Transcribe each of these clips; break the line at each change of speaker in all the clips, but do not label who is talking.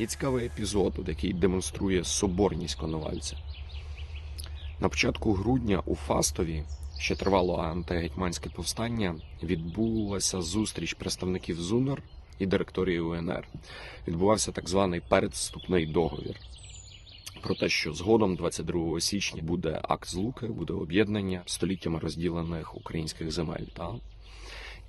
Є цікавий епізод, який демонструє соборність Коновальця. На початку грудня у Фастові ще тривало антигетьманське повстання. Відбулася зустріч представників ЗУНР і директорії УНР. Відбувався так званий передступний договір. Про те, що згодом, 22 січня, буде акт злуки, буде об'єднання століттями розділених українських земель. Та?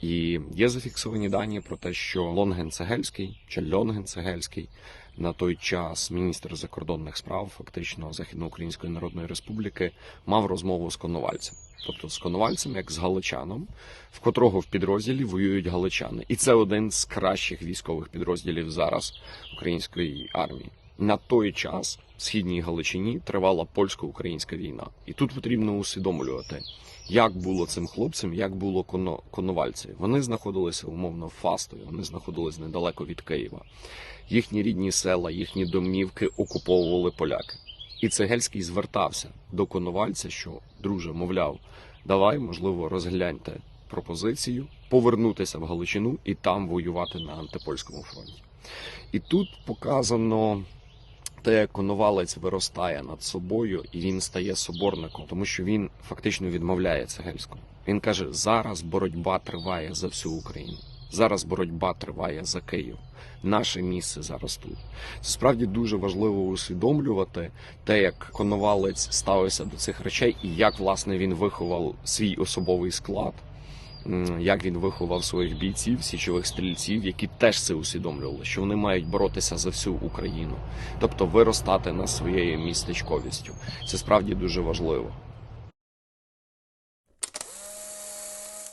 І є зафіксовані дані про те, що Лонген Цегельський чи Льонген Цегельський на той час міністр закордонних справ, фактично Західноукраїнської Народної Республіки, мав розмову з Коновальцем. Тобто з Коновальцем, як з галичаном, в котрого в підрозділі воюють галичани. І це один з кращих військових підрозділів зараз української армії. На той час в східній Галичині тривала польсько-українська війна, і тут потрібно усвідомлювати, як було цим хлопцям, як було коно, коновальці. Вони знаходилися умовно в Фастові, вони знаходились недалеко від Києва. Їхні рідні села, їхні домівки окуповували поляки. І Цегельський звертався до коновальця, що друже, мовляв, давай, можливо, розгляньте пропозицію, повернутися в Галичину і там воювати на антипольському фронті. І тут показано те, як коновалець виростає над собою, і він стає соборником, тому що він фактично відмовляє Цегельському. Він каже: зараз боротьба триває за всю Україну. Зараз боротьба триває за Київ. Наше місце зараз тут. Це справді дуже важливо усвідомлювати те, як коновалець ставився до цих речей, і як власне він виховав свій особовий склад, як він виховав своїх бійців, січових стрільців, які теж це усвідомлювали, що вони мають боротися за всю Україну, тобто виростати на своєю містечковістю. Це справді дуже важливо.